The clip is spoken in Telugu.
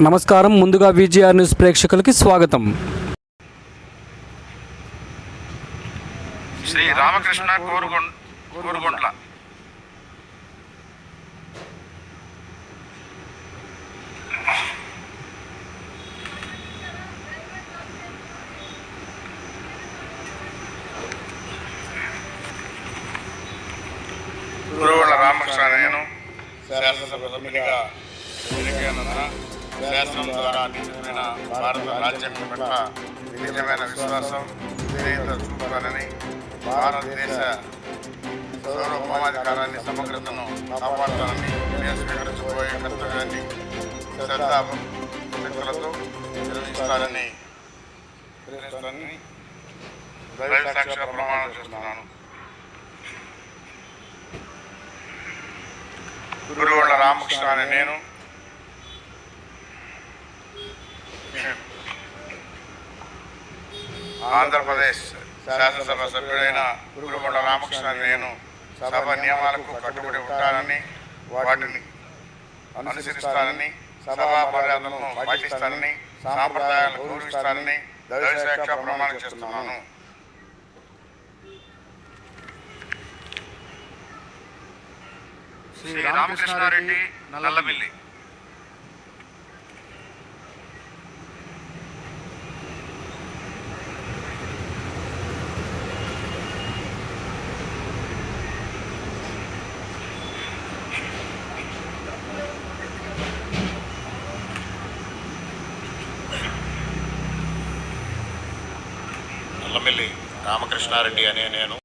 నమస్కారం. ముందుగా విజిఆర్ న్యూస్ ప్రేక్షకులకి స్వాగతం. శ్రీ రామకృష్ణ కోరుగుంట్ల గురువుల రామకృష్ణ నేను శాసనసభ సభ్యుడిగా ఎన్నికైన శాసనం ద్వారా అందించబడిన భారత రాజ్యాంగం పట్ల నిజమైన విశ్వాసం విధేయత చూపాలని భారతదేశ సార్వభౌమాధికారాన్ని సమగ్రతను కాపాడుతానని నేను స్వీకరించబోయే కర్తవ్యాన్ని శ్రద్ధ శక్తులతో నిర్వహిస్తానని దైవ సాక్షిగా ప్రమాణం చేస్తున్నాను. గురువుల రామకృష్ణ అనే నేను ఆంధ్రప్రదేశ్ శాసనసభ సభ్యుడైన గురుగొండ రామకృష్ణ నేను సభ నియమాలకు కట్టుబడి ఉంటానని వాటిని అనుసరిస్తానని సభా మర్యాదలను పాటిస్తానని సాంప్రదాయాలను గౌరవిస్తానని దైవశాఖ ప్రమాణం చేస్తున్నాను. శ్రీ రామకృష్ణారెడ్డి నల్లబిల్లి నల్లమిల్లి రామకృష్ణారెడ్డి అనే నేను